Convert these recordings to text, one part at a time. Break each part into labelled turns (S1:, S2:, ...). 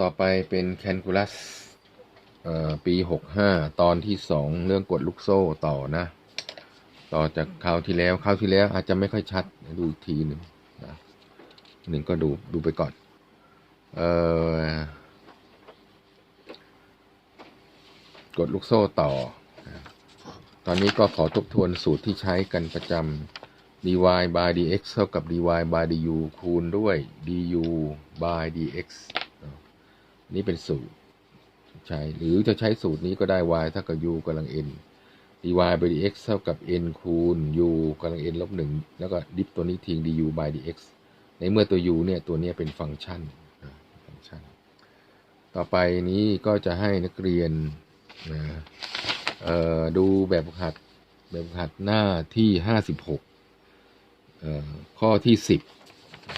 S1: ต่อไปเป็นแคนคูลัสปีหกห้าตอนที่สองเรื่องกดลูกโซ่ต่อนะ ต่อจากคราวที่แล้วคราวที่แล้วอาจจะไม่ค่อยชัดดูอีกทีหนึ่งนะหนึ่งก็ดูดูไปก่อน เออกดลูกโซ่ต่อ ตอนนี้ก็ขอทบทวนสูตรที่ใช้กันประจำ dy by dx เท่ากับ dy by du คูณด้วย du by dx นี่เป็นสูตรใช้หรือจะใช้สูตรนี้ก็ได้ y เท่ากับ u กำลัง n dy by dx เท่ากับ n คูณ u กำลัง n ลบหนึ่งแล้วก็ดิฟตัวนี้ทิ้ง du by dx ในเมื่อตัว u เนี่ยตัวนี้เป็นฟังก์ชันฟังก์ชัน ต่อไปนี้ก็จะให้นักเรียนนะเอ่อดูแบบหัดแบบหัดหน้าที่ห้าสิบหกเอ่อข้อที่สิบ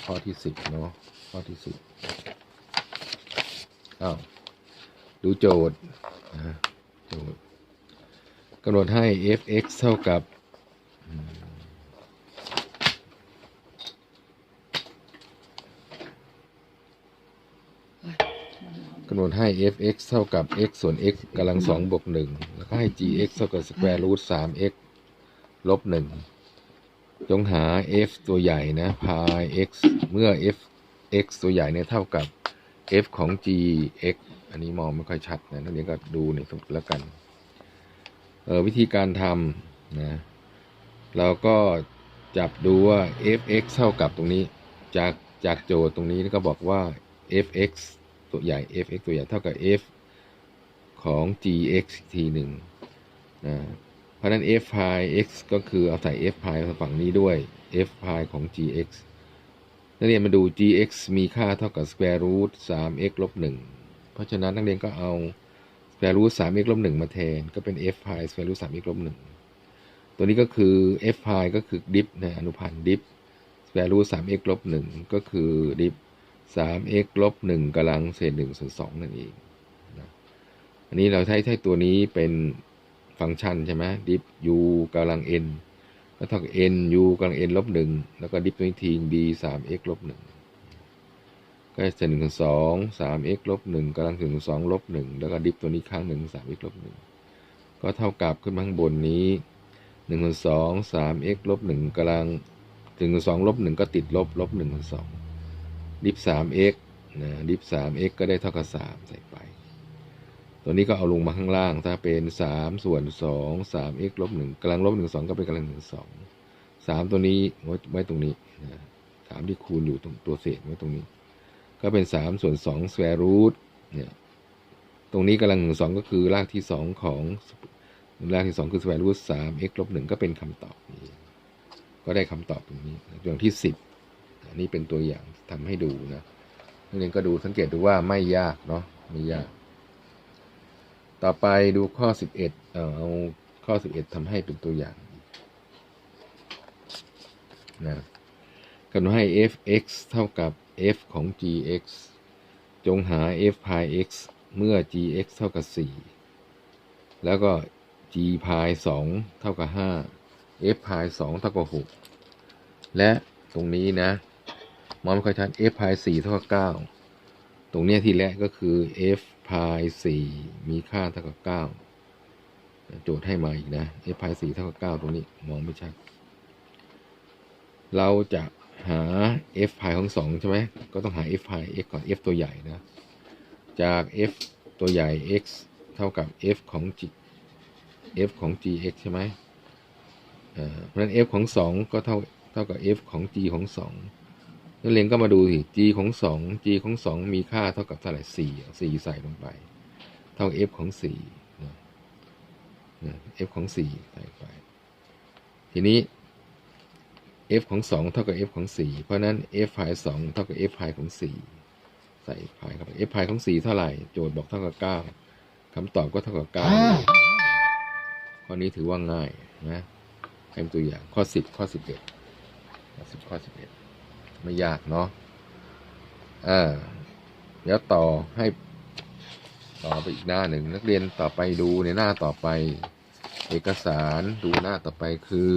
S1: ข้อที่สิบเนาะข้อที่สิบ อ้าวดูโจทย์นะโจทย์กำหนดให้ f(x) เท่ากับ กำหนดให้ f(x) เท่ากับ x ส่วน x กำลังสองบวกหนึ่งแล้วก็ให้ gx เท่ากับ square root สาม x ลบหนึ่งจงหา f ตัวใหญ่นะ pi x เมื่อ f x ตัวใหญ่เนี่ยเท่ากับ f ของ gx อันนี้มองไม่ค่อยชัดนะนักเรียนก็ดูในสมุดแล้วกัน เออวิธีการทำนะ เราก็จับดูว่า f(x) เท่ากับตรงนี้ จากจากโจทย์ตรงนี้ก็บอกว่า f(x) ตัวใหญ่ f(x) ตัวใหญ่เท่ากับ f ของ gx อีกทีหนึ่งนะเพราะนั้น f pi x ก็คือเอาใส่ f pi ฝั่งนี้ด้วย f pi ของ gx นักเรียนมาดู gx มีค่าเท่ากับ square root 3x ลบ1เพราะฉะนั้นนักเรียนก็เอา square root 3x ลบ1มาแทน ก็เป็น f pi square root 3x ลบ1ตัวนี้ก็คือ f pi ก็คือ dip นะอนุพันธ์ dip square root 3x ลบ1ก็คือ dip 3x ลบ1กำลังเศษ1ส่วน2นั่นเองนะอันนี้เราใช้ใช้ตัวนี้เป็นฟังก์ชันใช่ไหม dip u กำลัง n แล้วถ้ากับ n u กำลัง n ลบหนึ่งแล้วก็ดิฟนี้ทิ้ง d สาม x ลบหนึ่งก็จะหนึ่งสองสาม x ลบหนึ่งกำลังถึงสองลบหนึ่งแล้วก็ดิฟตัวนี้ข้างหนึ่งสาม x ลบหนึ่งก็เท่ากับขึ้นมาข้างบนนี้หนึ่งสองสาม x ลบหนึ่งกำลังถึงสองลบหนึ่งก็ติดลบลบหนึ่งสองดิฟสาม x นะดิฟสาม x ก็ได้เท่ากับสามใส่ไป ตัวนี้ก็เอาลงมาข้างล่าง ถ้าเป็น3ส่วน2 3x ลบ1กำลังลบ1 2ก็เป็นกำลัง1 2 3ตัวนี้ไว้ตรงนี้สามที่คูณอยู่ตรงตัวเศษไว้ตรงนี้ ก็เป็น3ส่วน2 square root เนี่ยตรงนี้กำลัง1 2ก็คือรากที่2ของรากที่2คือ square root 3x ลบ1ก็เป็นคำตอบนี้ก็ได้คำตอบตรงนี้อย่างที่10อันนี้เป็นตัวอย่างทำให้ดูนะนักเรียนก็ดูสังเกตดูว่าไม่ยากเนาะไม่ยาก ต่อไปดูข้อ11เอ่อเอาข้อ11ทำให้เป็นตัวอย่างนะกำหนดให้ f(x) เท่ากับ f ของ gx จงหา f pi x เมื่อ gx เท่ากับ 4 แล้วก็ g pi 2เท่ากับ 5 f pi 2เท่ากับ 6 และตรงนี้นะมองไม่ค่อยชัด f pi 4เท่ากับ 9 ตรงนี้ที่แรกก็คือ f pi 4มีค่าเท่ากับ9โจทย์ให้มาอีกนะ f pi 4เท่ากับ9ตรงนี้มองไม่ชัด เราจะหา f pi ของ2ใช่ไหมก็ต้องหา f pi x ก่อน f ตัวใหญ่นะ จาก f ตัวใหญ่ x เท่ากับ f ของ g f ของ gx ใช่ไหมเพราะฉะนั้น f ของ 2 ก็เท่าเท่ากับ f ของ g ของ 2 นักเรียนก็มาดูสิ g ของสอง g ของสองมีค่าเท่ากับเท่าไหร่สี่สี่ใส่ลงไป เท่า f ของสี่นะนะ f ของสี่ใส่ไป ทีนี้ f ของสองเท่ากับ f ของสี่เพราะฉะนั้น f พายสองเท่ากับ f พายของสี่ใส่พายเข้าไป f พายของสี่เท่าไหร่ โจทย์บอกเท่ากับเก้าคำตอบก็เท่ากับเก้าข้อนี้ถือว่าง่ายนะเป็นตัวอย่างข้อสิบข้อสิบเอ็ดข้อสิบข้อสิบเอ็ด ไม่ยากเนาะอ่าเดี๋ยวต่อให้ต่อไปอีกหน้าหนึ่งนักเรียนต่อไปดูในหน้าต่อไป เอกสารดูหน้าต่อไปคือ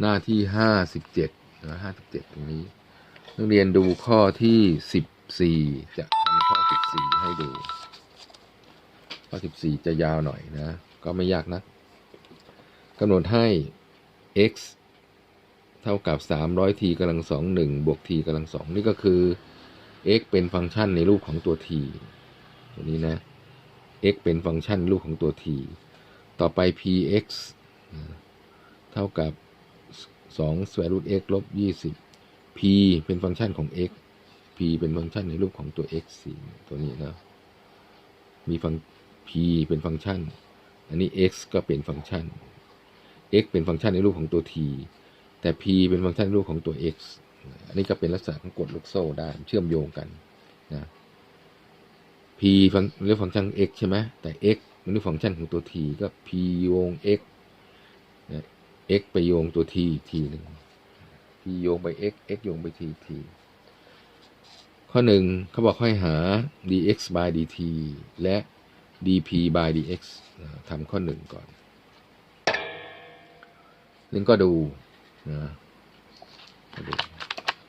S1: หน้าที่ห้าสิบเจ็ดนะห้าสิบเจ็ดตรงนี้ นักเรียนดูข้อที่สิบสี่จะทำข้อสิบสี่ให้ดู ข้อสิบสี่จะยาวหน่อยนะ ก็ไม่ยากนะกำหนดให้ x เท่ากับ 300t กำลังสองหนึ่งบวก t กำลังสองนี่ก็คือ x เป็นฟังก์ชันในรูปของตัว t ตัวนี้นะ x เป็นฟังก์ชันรูปของตัว t ต่อไป px เท่ากับ2 square root x ลบ20 p เป็นฟังก์ชันของ x p เป็นฟังก์ชันในรูปของตัว x 4ตัวนี้นะ มีฟัง p เป็นฟังก์ชัน อันนี้ x ก็เป็นฟังก์ชัน x เป็นฟังก์ชันในรูปของตัว t แต่ p เป็นฟังก์ชันรูปของตัว x อันนี้ก็เป็นลักษณะของกฎลูกโซ่ได้เชื่อมโยงกันนะ p ฟังเรียกฟังก์ชัน x ใช่ไหมแต่ x มันเรียกฟังก์ชันของตัว t ก็ p โยง x นะ x ไปโยงตัว t อีกทีหนึ่ง p โยงไป x x โยงไป t ทีข้อหนึ่งเขาบอกให้หา dx by dt และ dp by dx ทำข้อหนึ่งก่อนนึงก็ดู นะ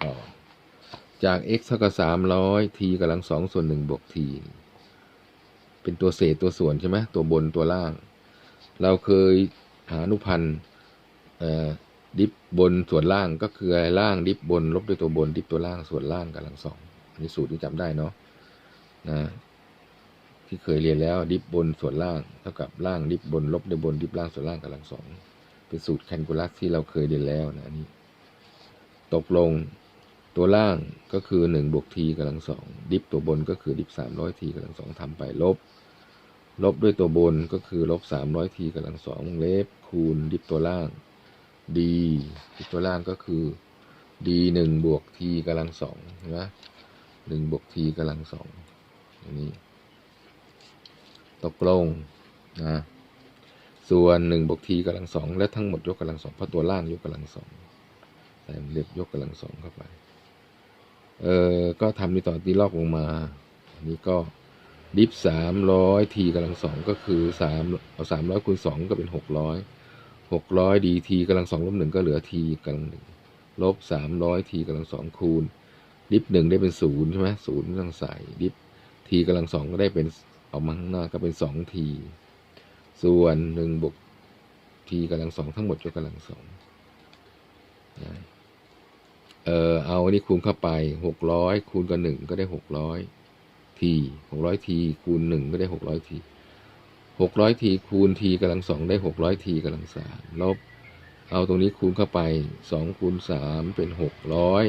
S1: ต่อจาก x เท่ากับสามร้อย t กำลังสองส่วนหนึ่งบวก t เป็นตัวเศษตัวส่วนใช่ไหมตัวบนตัวล่าง เราเคยหาอนุพันธ์ดิฟบนส่วนล่างก็คือล่างดิฟบน ลบด้วยตัวบนดิฟตัวล่างส่วนล่างกำลังสองอันนี้สูตรที่จำได้เนาะนะที่เคยเรียนแล้วดิฟบนส่วนล่างเท่ากับล่างดิฟบน ลบด้วยบนดิฟล่างส่วนล่างกำลังสอง เป็นสูตรแคนคูลัสที่เราเคยเรียนแล้วนะนนี้ ตกลงตัวล่างก็คือหนึ่งบวกทีกำลังสองดิฟตัวบนก็คือดิฟสามร้อยทีกำลังสองทำไปลบ ลบด้วยตัวบนก็คือลบสามร้อยทีกำลังสองวงเล็บคูณดิฟตัวล่าง d ดิฟตัวล่างก็คือ d หนึ่งบวก t กำลังสองเห็นไหมหนึ่งบวก t กำลังสองอย่างนี้ ตกลงนะ ส่วนหนึ่งบวก t กำลังสองและทั้งหมดยกกำลังสองเพราะตัวล่างยกกำลังสองใส่เล็บยกกำลังสองเข้าไป เออก็ทำในต่อตีลอกลงมา อันนี้ก็ดิฟสามร้อยทีกำลังสองก็คือสามเอาสามร้อยคูณสองก็เป็นหกร้อยหกร้อยดีทีกำลังสองลบหนึ่งก็เหลือทีกำลังหนึ่งลบสามร้อยทีกำลังสองคูณดิฟหนึ่งได้เป็นศูนย์ใช่ไหมศูนย์ต้องใส่ดิฟทีกำลังสองก็ได้เป็นออกมาข้างหน้าก็เป็นสองที ส่วนหนึ่งบวกทีกำลังสองทั้งหมดยกกำลังสองเออเอาอันนี้คูณเข้าไปหกร้อยคูณกับหนึ่งก็ได้หกร้อยทีหกร้อยทีคูณหนึ่งก็ได้หกร้อยทีหกร้อยทีคูณทีกำลังสองได้หกร้อยทีกำลังสามลบ เอาตรงนี้คูณเข้าไปสองคูณสามเป็นหกร้อย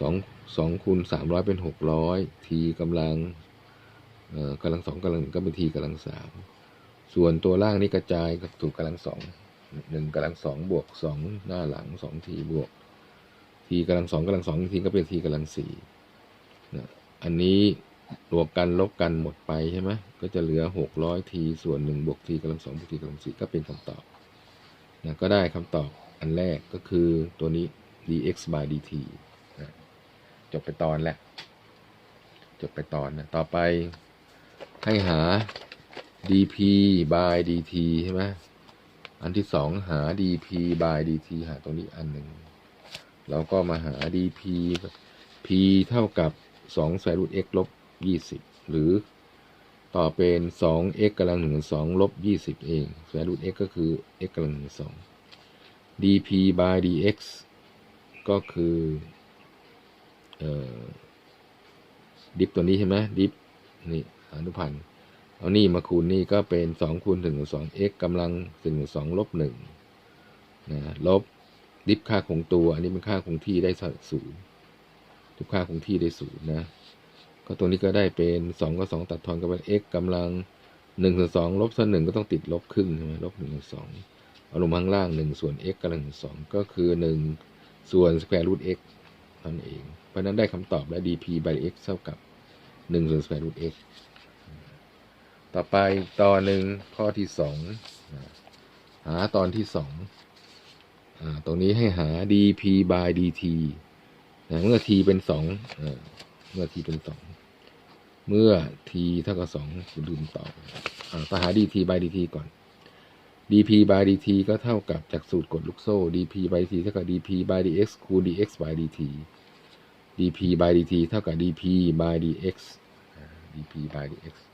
S1: สองสองคูณสามร้อยเป็นหกร้อยทีกำลังเอ่อกำลังสองกำลังหนึ่งก็เป็นทีกำลังสาม ส่วนตัวล่างนี่กระจายกับถูกกำลังสองหนึ่งกำลังสองบวกสองหน้าหลังสองทีบวก ทีกำลังสองกำลังสองทีก็เป็นทีกำลังสี่นะอันนี้บวกกันลบกันหมดไปใช่ไหมก็จะเหลือหกร้อยทีส่วนหนึ่งบวกทีกำลังสองบวกทีกำลังสี่ก็เป็นคำตอบนะก็ได้คำตอบอันแรกก็คือตัวนี้ dx by dt นะจบไปตอนแล้วจบไปตอนนะต่อไปให้หา dp by dt ใช่ไหมอันที่สองหา dp by dt หาตรงนี้อันหนึ่งเราก็มาหา dp p เท่ากับ2 square root x ลบ 20 หรือต่อเป็น 2x กำลังหนึ่งสองลบ 20 เอง square root x ก็คือ x กำลังหนึ่งสอง dp by dx ก็คือเอ่อดิฟตัวนี้ใช่ไหมดิฟนี่อนุพันธ์ เอานี่มาคูณนี่ก็เป็นสองคูณถึงสอง x กำลังถึงสองลบหนึ่งนะลบดิฟค่าคงตัว อันนี้เป็นค่าคงที่ได้ศูนย์ดิฟค่าคงที่ได้ศูนย์นะ ก็ตรงนี้ก็ได้เป็นสองก็สองตัดทอนก็เป็น x กำลังหนึ่งส่วนสองลบส่วนหนึ่งก็ต้องติดลบครึ่งใช่ไหมลบหนึ่งส่วนสองเอาลงข้างล่างหนึ่งส่วน x กำลังสองก็คือหนึ่งส่วน square root x นั่นเอง เพราะฉะนั้นได้คำตอบและ dp by x เท่ากับหนึ่งส่วน square root x ต่อไปตอนหนึ่งข้อที่สองหาตอนที่สองอตรงนี้ให้หา dp by dt เมื่อ t เป็นสองเมื่อ t เป็นสองเมื่อ t เท่ากับสองคุณลืมตอบอ่าก็หา dt by dt ก่อน dp by dt ก็เท่ากับจากสูตรกดลูกโซ่ dp by dt เท่ากับ dp by dx คูณ dx by dt dp by dt เท่ากับ dp by dx dp by dx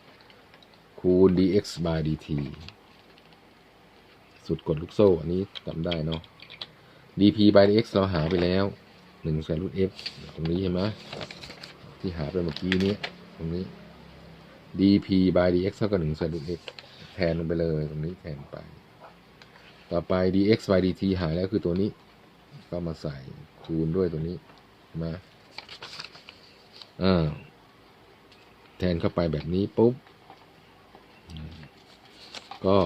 S1: คูณ dx by dt สุดกดลูกโซ่ อันนี้จำได้เนาะ dp by dx เราหาไปแล้วหนึ่งแสนรูท f ตรงนี้ใช่ไหมที่หาไปเมื่อกี้นี้ ตรงนี้ dp by dx เท่ากับหนึ่งแสนรูท f แทนลงไปเลย ตรงนี้แทนไป ต่อไป dx by dt หาแล้วคือตัวนี้ ก็มาใส่คูณด้วยตัวนี้ใช่ไหมอ่าแทนเข้าไปแบบนี้ปุ๊บ ก็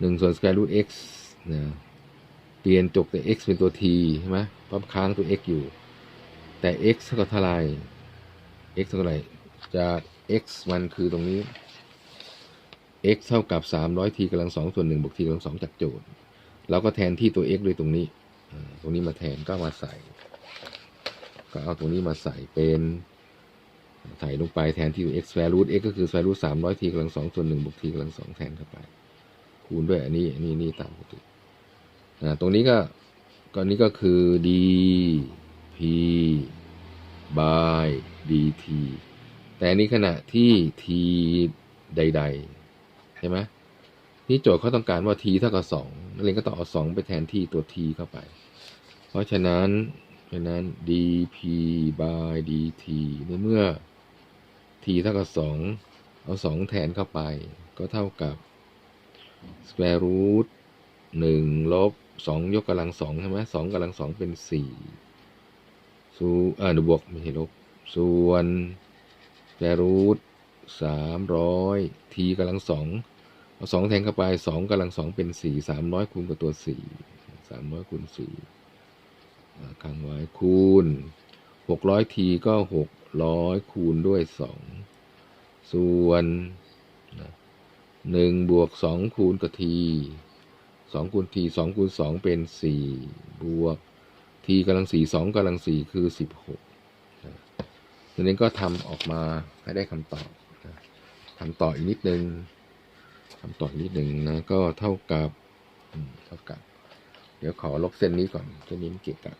S1: หนึ่งส่วน square root x นะเปลี่ยนจกแต่ x เป็นตัว t ใช่ไหมเพราะค้างตัว x อยู่ แต่ x เท่ากับเท่าไหร่ x เท่ากับไหร่จาก x มันคือตรงนี้ x เท่ากับ 300 t กำลังสองส่วนหนึ่งบวก t กำลังสองจากโจทย์เราก็แทนที่ตัว x ด้วยตรงนี้ ตรงนี้มาแทนก็มาใส่ ก็เอาตรงนี้มาใส่เป็น ใส่ลงไปแทนที่ตัว x square root x ก็คือ square root 300 t กำลังสองส่วนหนึ่งบวก t กำลังสองแทนเข้าไป คูณด้วยอันนี้อันนี้นี่ตามปกติอ่าตรงนี้ก็ก็นี้ก็คือ d p by dt แต่อันนี้ขณะที่ t ใด ๆ ใช่ไหมที่โจทย์เขาต้องการว่า t เท่ากับสองนักเรียนก็ต้องเอาสองไปแทนที่ตัว t เข้าไป เพราะฉะนั้น เพราะฉะนั้น dp by dt ในเมื่อ t เท่ากับสองเอาสองแทนเข้าไป ก็เท่ากับ square root หนึ่งลบสองยกกำลังสองใช่ไหมสองกำลังสองเป็นสี่ส่วนเออบวกไม่ใช่ลบ ส่วน square root สามร้อย t กำลังสองเอาสองแทนเข้าไปสองกำลังสองเป็นสี่สามร้อยคูณกับตัวสี่สามร้อยคูณสี่ค้างไว้คูณหกร้อย t ก็หก ร้อยคูณด้วยสองส่วนหนึ่งบวกสองคูณกับ t สองคูณ t สองคูณสองเป็นสี่บวก t กำลังสี่สองกำลังสี่คือสิบหกทีนี้ก็ทำออกมาให้ได้คำตอบทำต่ออีกนิดนึงทำต่ออีกนิดนึงนะก็เท่ากับเท่ากับ เดี๋ยวขอลบเส้นนี้ก่อนเส้นนี้มันเกี่ยวกับ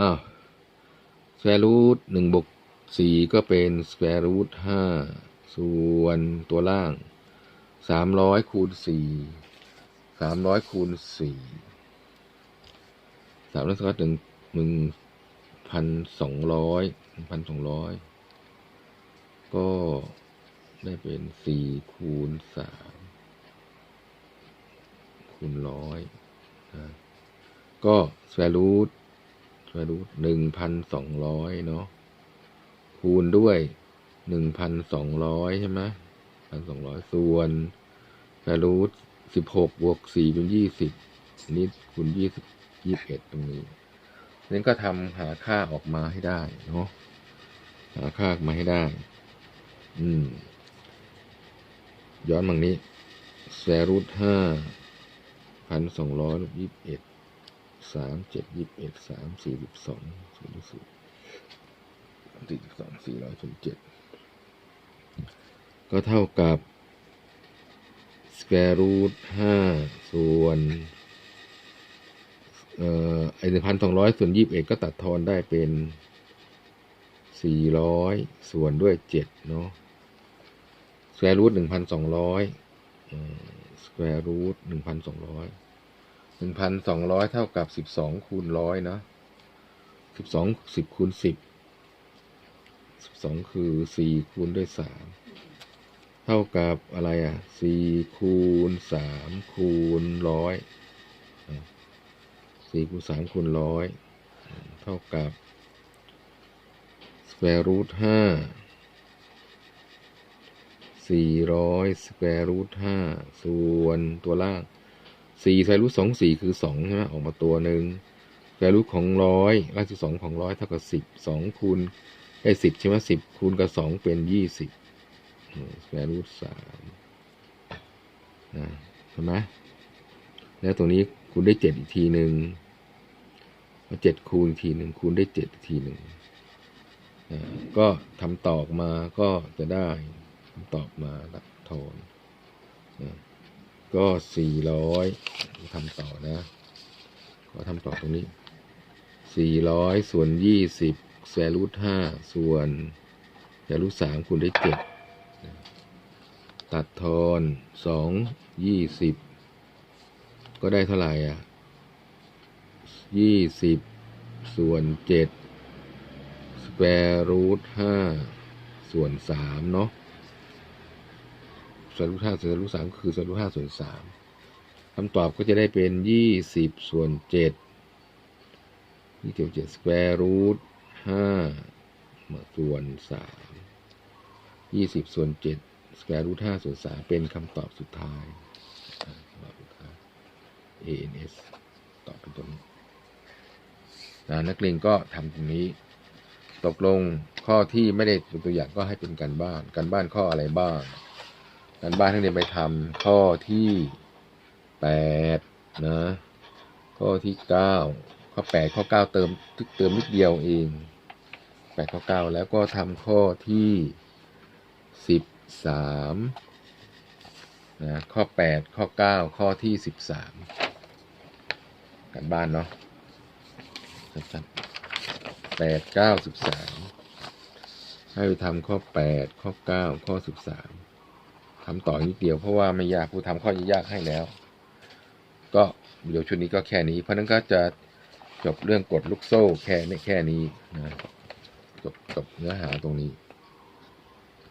S1: อ้าว square root หนึ่งบวกสี่ก็เป็น square root ห้าส่วนตัวล่างสามร้อยคูณสี่สามร้อยคูณสี่สามร้อยสกัดหนึ่งหนึ่งพันสองร้อยหนึ่งพันสองร้อยก็ได้เป็นสี่คูณสามคูณร้อยนะก็สแควร์รูท หนึ่งพันสองร้อยเนาะคูณด้วยหนึ่งพันสองร้อยใช่ไหมพันสองร้อยส่วนสแควร์รูทสิบหกบวกสี่เป็นยี่สิบนี่คูณยี่สิบยี่สิบเอ็ดตรงนี้นั้นก็ทำหาค่าออกมาให้ได้เนาะหาค่าออกมาให้ได้ อืม ย้อนบางนี้แควร์รูทห้าพันสองร้อยยี่สิบเอ็ด สามเจ็ดยี่สิบเอ็ดสามสี่สิบสองศูนย์ศูนย์สี่สิบสองสี่ร้อยศูนย์เจ็ดก็เท่ากับ square root ห้าส่วนเอ่อไอหนึ่งพันสองร้อยส่วนยี่สิบเอ็ดก็ตัดทอนได้เป็นสี่ร้อยส่วนด้วยเจ็ดเนาะ square root หนึ่งพันสองร้อย square root หนึ่งพันสองร้อย หนึ่งพันสองร้อยเท่ากับสิบสองคูณร้อยเนาะสิบสองสิบคูณสิบสิบสองคือสี่คูณด้วยสามเท่ากับอะไรอะสี่คูณสามคูณร้อยสี่คูณสามคูณร้อยเท่ากับ square root ห้าสี่ร้อย square root ห้าส่วนตัวล่าง สี่ไซรูทสองสี่คือสองใช่ไหมออกมาตัวหนึ่งไซรูทของร้อยรากที่สองของร้อยเท่ากับสิบสองคูณได้สิบใช่ไหมสิบคูณกับสองเป็นยี่สิบสแควรูทสามนะใช่ไหมแล้วตรงนี้คูณได้เจ็ดอีกทีหนึ่งเจ็ดคูณอีกทีหนึ่งคูณได้เจ็ดอีกทีหนึ่งอ่าก็ทำตอบมาก็จะได้คำตอบมารับทอนนะ ก็สี่ร้อยทำต่อนะขอทำต่อตรงนี้สี่ร้อยส่วนยี่สิบแสรูทห้าส่วนแสรูทสามคูณได้เจ็ดตัดทอนสองยี่สิบก็ได้เท่าไหร่อะยี่สิบส่วนเจ็ดสแควร์รูทห้าส่วนสามเนาะ ส่วนรูทห้าส่วนรูทสามคือส่วนรูทห้าส่วนสามคำตอบก็จะได้เป็นยี่สิบส่วนเจ็ดยี่สิบเจ็ดสแควร์รูทห้าส่วนสามยี่สิบส่วนเจ็ดสแควร์รูทห้าส่วนสามเป็นคำตอบสุดท้ายอ่าคำตอบสุดท้าย ANS ตอบเป็นตัวนี้นะนักเรียนก็ทำตรงนี้ ตกลงข้อที่ไม่ได้เป็นตัวอย่างก็ให้เป็นการบ้าน การบ้านข้ออะไรบ้าง การบ้านให้เรียนไปทำข้อที่แปดนะ ข้อที่เก้าข้อแปดข้อเก้าเติมเติมนิดเดียวเองแปดข้อเก้าแล้วก็ทำข้อที่สิบสามนะข้อแปดข้อเก้าข้อที่สิบสามการบ้านเนาะชัดๆแปดเก้าสิบสามให้ไปทำข้อแปดข้อเก้าข้อสิบสาม ทำต่อนิดเดียวเพราะว่าไม่ยากผู้ทำข้อยากให้แล้ว ก็วิดีโอชุดนี้ก็แค่นี้ เพราะนั้นก็จะจบเรื่องกดลูกโซ่แค่แค่นี้นะจบจบเนื้อหาตรงนี้